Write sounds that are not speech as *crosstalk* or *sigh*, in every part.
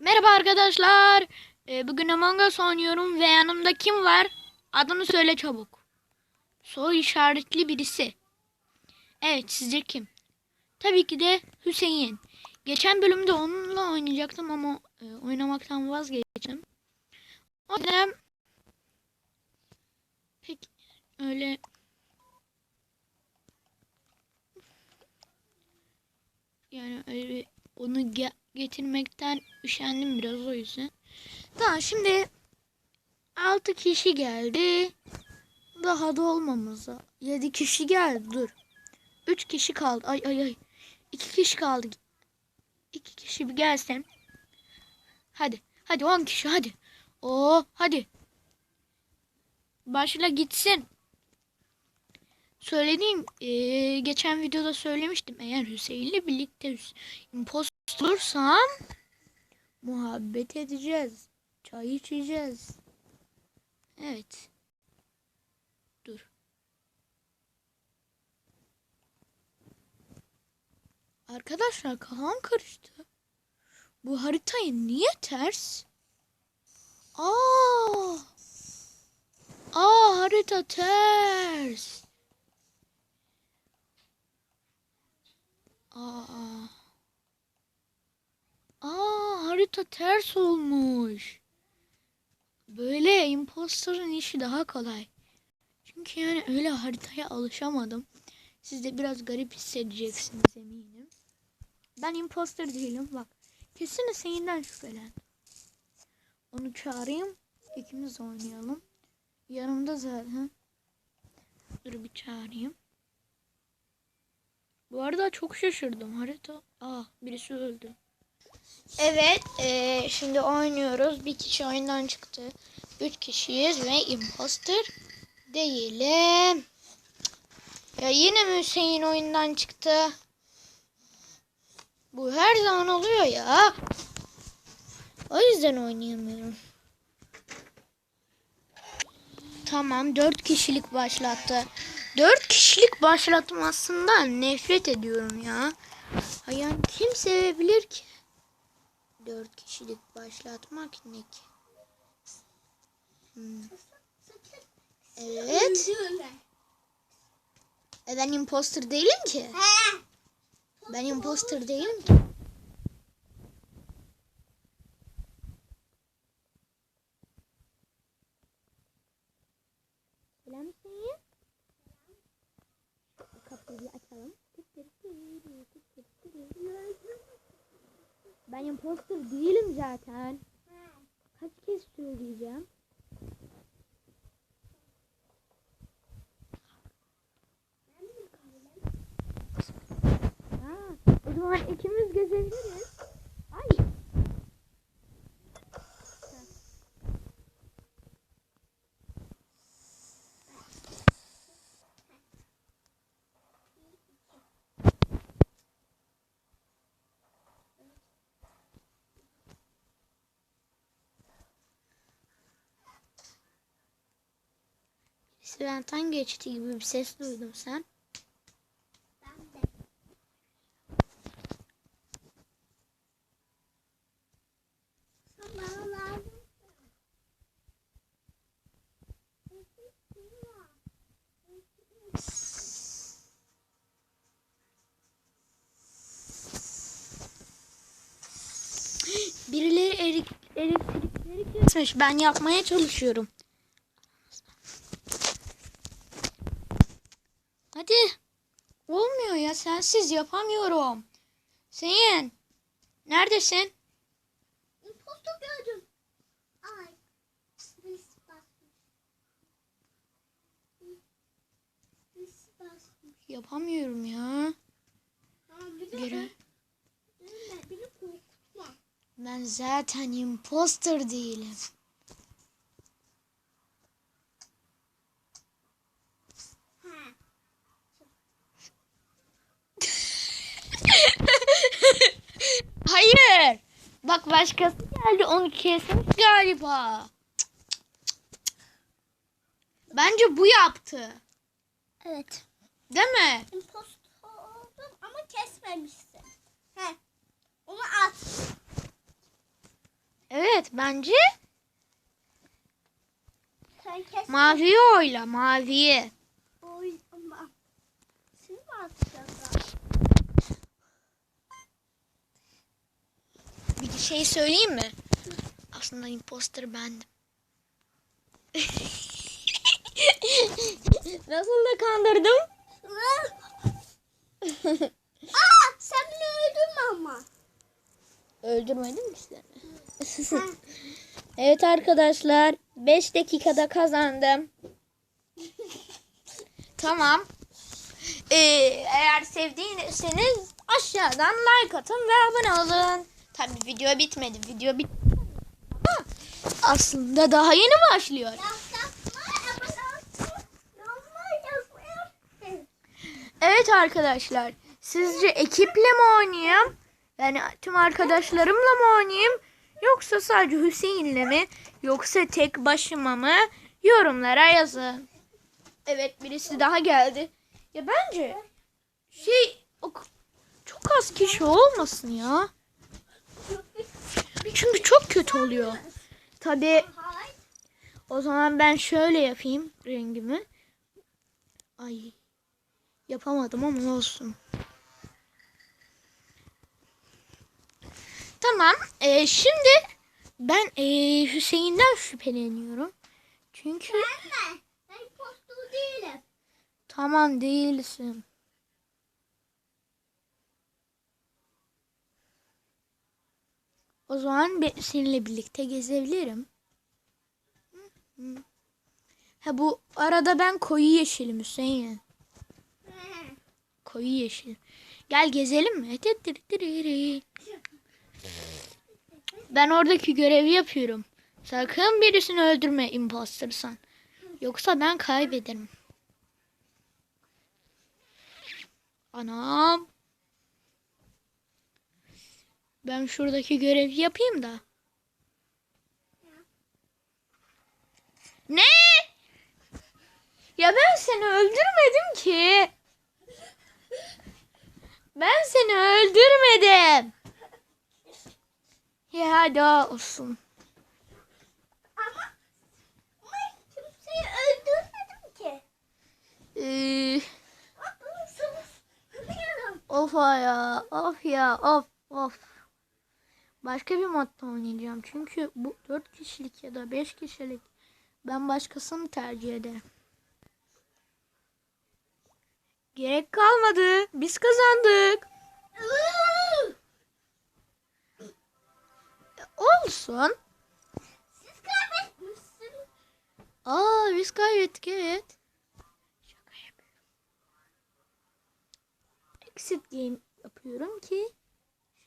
Merhaba arkadaşlar. Ee, bugün Among Us oynuyorum ve yanımda kim var? Adını söyle çabuk. Soru işaretli birisi. Evet sizce kim? Tabii ki de Hüseyin. Geçen bölümde onunla oynayacaktım ama e, oynamaktan vazgeçtim. O yüzden pek öyle yani öyle onu ge- getirmekten üşendim biraz o yüzden. Tamam şimdi 6 kişi geldi. Daha da olmamıza. 7 kişi geldi dur. 3 kişi kaldı. Ay ay ay. 2 kişi kaldı. 2 kişi bir gelsen. Hadi. Hadi 10 kişi hadi. Oo hadi. Başla gitsin. Söylediğim eee, geçen videoda söylemiştim. Eğer Hüseyin'le birlikte Hüs- olursam muhabbet edeceğiz. Çay içeceğiz. Evet. Dur. Arkadaşlar kafam karıştı. Bu haritayı niye ters? Aa! Aa harita ters. Aa. Aa harita ters olmuş. Böyle imposterın işi daha kolay. Çünkü yani öyle haritaya alışamadım. Siz de biraz garip hissedeceksiniz eminim. Ben imposter değilim bak. Kesin Hüseyin'den şüphelen. Onu çağırayım. İkimiz oynayalım. Yanımda zaten. Dur bir çağırayım. Bu arada çok şaşırdım. Harita. Aa birisi öldü. Evet. eee, şimdi oynuyoruz. Bir kişi oyundan çıktı. Üç kişiyiz ve imposter değilim. Ya yine mi Hüseyin oyundan çıktı? Bu her zaman oluyor ya. O yüzden oynayamıyorum. Tamam dört kişilik başlattı. Dört kişilik başlatmasından nefret ediyorum ya. Ha Yani kim sevebilir ki? Dört kişilik başlatmak ne ki? Hmm. Evet. E ben imposter değilim ki. Ben imposter değilim ki. Selam Hüseyin. Kapıyı açalım. Ben imposter değilim zaten. Kaç kez söyleyeceğim? Ha, o zaman ikimiz gezebiliriz. Ay. Sventan geçti gibi bir ses duydum sen. Birileri erik, elektrikleri kesmiş. Ben yapmaya çalışıyorum. Hadi. Olmuyor ya sensiz yapamıyorum. Seyin. Neredesin? İmposter gördüm. Ay. Birisi basmış. Birisi basmış. Yapamıyorum ya. Geri. Ben zaten imposter değilim. Ha. Hayır. Bak başkası geldi onu kesmiş galiba. Bence bu yaptı. Evet. Değil mi? Imposter oldum ama kesmemişsin. He. Onu at. bence Sen kes. maviyi oyla maviyi. Oy ama. Siz mi atacaksınız? Bir şey söyleyeyim mi? Aslında imposter bendim. *laughs* Nasıl da kandırdım? Aa sen beni öldürme ama. Öldürmedim ki seni. *laughs* evet arkadaşlar 5 dakikada kazandım. tamam. Ee, eğer sevdiyseniz aşağıdan like atın ve abone olun. Tabii video bitmedi. Video bit Ama aslında daha yeni başlıyor. Evet arkadaşlar. Sizce ekiple mi oynayayım? Yani tüm arkadaşlarımla mı oynayayım? Yoksa sadece Hüseyin'le mi? Yoksa tek başıma mı? Yorumlara yazın. Evet birisi daha geldi. Ya bence şey çok az kişi olmasın ya. Çünkü çok kötü oluyor. Tabii o zaman ben şöyle yapayım rengimi. Ay yapamadım ama olsun. Tamam. e, şimdi ben e, Hüseyin'den şüpheleniyorum. Çünkü Ben impostor değilim. tamam değilsin. O zaman seninle birlikte gezebilirim. Ha bu arada ben koyu yeşilim Hüseyin. Koyu yeşil. Gel gezelim mi? Ben oradaki görevi yapıyorum. Sakın birisini öldürme impostersan. Yoksa ben kaybederim. Anam. Ben şuradaki görevi yapayım da. Ne? Ya ben seni öldürmedim ki. Ben seni öldürmedim. Ya hadi olsun. Ama ben kimseyi öldürmedim ki. Ee, of ya, of ya, of, of. Başka bir modda oynayacağım. Çünkü bu 4 kişilik ya da 5 kişilik. Ben başkasını tercih ederim. Gerek kalmadı. Biz kazandık. Olsun. Siz kaybetmişsiniz. Aa biz kaybettik evet. Şaka yapıyorum. Exit game yapıyorum ki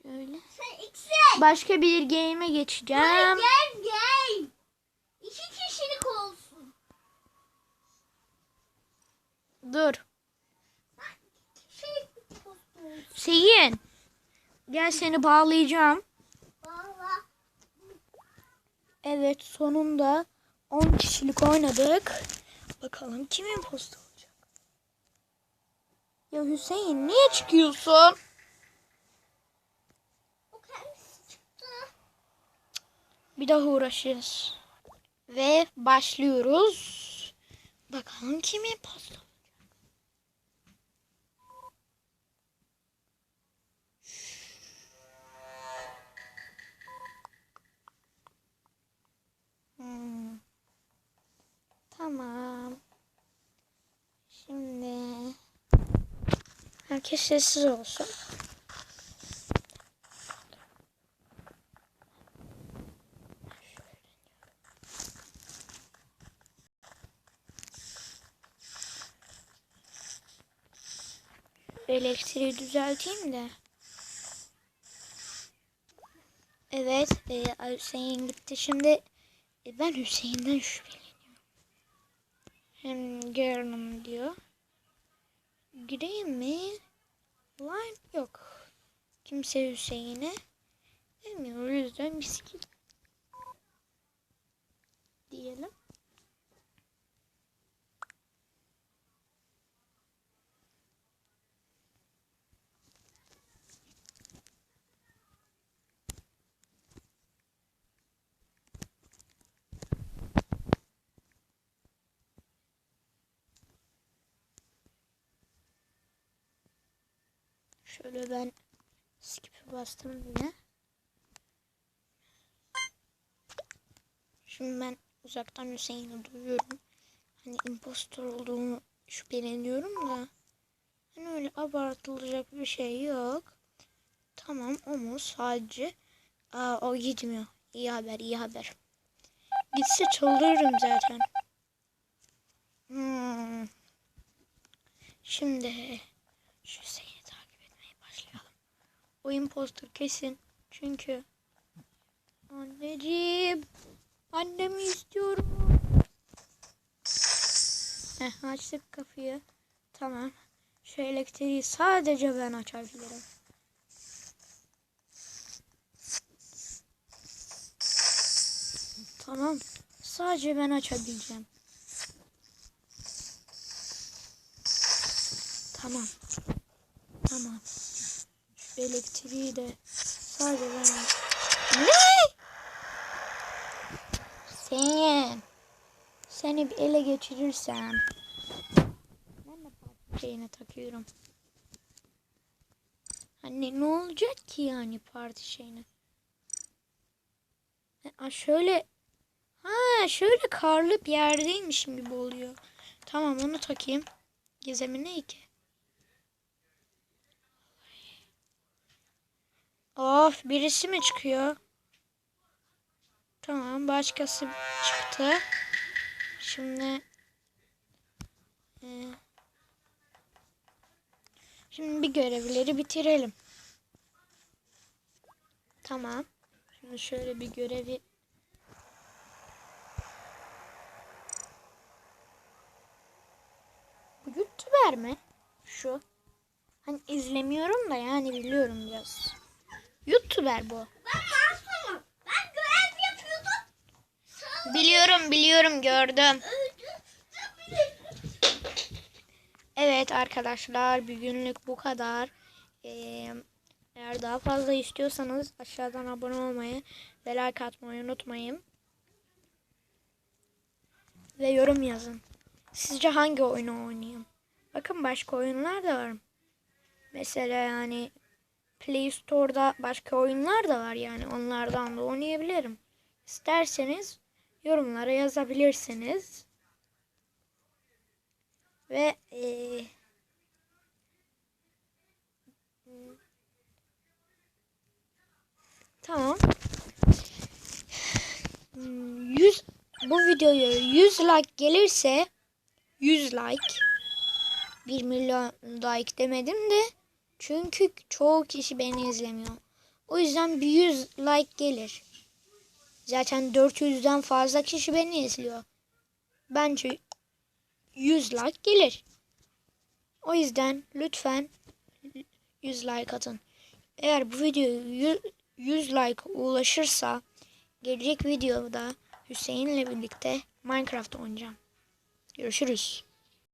şöyle. Başka bir game'e geçeceğim. Gel gel. İki kişilik olsun. Dur. Hüseyin. Gel seni bağlayacağım. Evet sonunda 10 kişilik oynadık. Bakalım kim imposter olacak? Ya Hüseyin niye çıkıyorsun? O kendisi çıktı. Bir daha uğraşırız. Ve başlıyoruz. Bakalım kim imposter olacak? Hmm. Tamam. Şimdi herkes sessiz olsun. Elektriği düzelteyim de. Evet, e, Hüseyin gitti. Şimdi e, ben Hüseyin'den şüpheleniyorum. Hem görünüm diyor. Gireyim mi? Line yok. Kimse Hüseyin'e demiyor. O yüzden biz Şöyle ben skip'i bastım yine. Şimdi ben uzaktan Hüseyin'i duyuyorum. Hani impostor olduğunu şüpheleniyorum da. Hani öyle abartılacak bir şey yok. Tamam o mu sadece? Aa o gitmiyor. İyi haber iyi haber. Gitse çıldırırım zaten. Hmm. Şimdi şu O impostor kesin. Çünkü anneciğim annemi istiyorum. Heh, açtık kapıyı. Tamam. Şu elektriği sadece ben açabilirim. Tamam. Sadece ben açabileceğim. Tamam. Tamam. Elektriği de sadece ben Ne? Sen. Seni bir ele geçirirsem. Ben de parti şeyine takıyorum. Anne ne olacak ki yani parti şeyine? Ha, şöyle Ha şöyle karlı bir yerdeymişim gibi oluyor. Tamam onu takayım. Gizemi ne Of birisi mi çıkıyor? Tamam başkası çıktı. Şimdi e, şimdi bir görevleri bitirelim. Tamam. Şimdi şöyle bir görevi Bu YouTuber mi? Şu. Hani izlemiyorum da yani biliyorum biraz. YouTuber bu. Ben masumum. Ben görev yapıyordum. Biliyorum biliyorum gördüm. Evet arkadaşlar bugünlük bu kadar. Ee, eğer daha fazla istiyorsanız aşağıdan abone olmayı ve like atmayı unutmayın. Ve yorum yazın. Sizce hangi oyunu oynayayım? Bakın başka oyunlar da var. Mesela yani Play Store'da başka oyunlar da var yani onlardan da oynayabilirim. İsterseniz yorumlara yazabilirsiniz. Ve eee tamam. Hmm, 100 bu videoya 100 like gelirse 100 like 1 milyon like demedim de çünkü çoğu kişi beni izlemiyor. O yüzden bir 100 like gelir. Zaten 400'den fazla kişi beni izliyor. Bence 100 like gelir. O yüzden lütfen 100 like atın. Eğer bu video 100, 100 like ulaşırsa gelecek videoda Hüseyin'le birlikte Minecraft oynayacağım. Görüşürüz.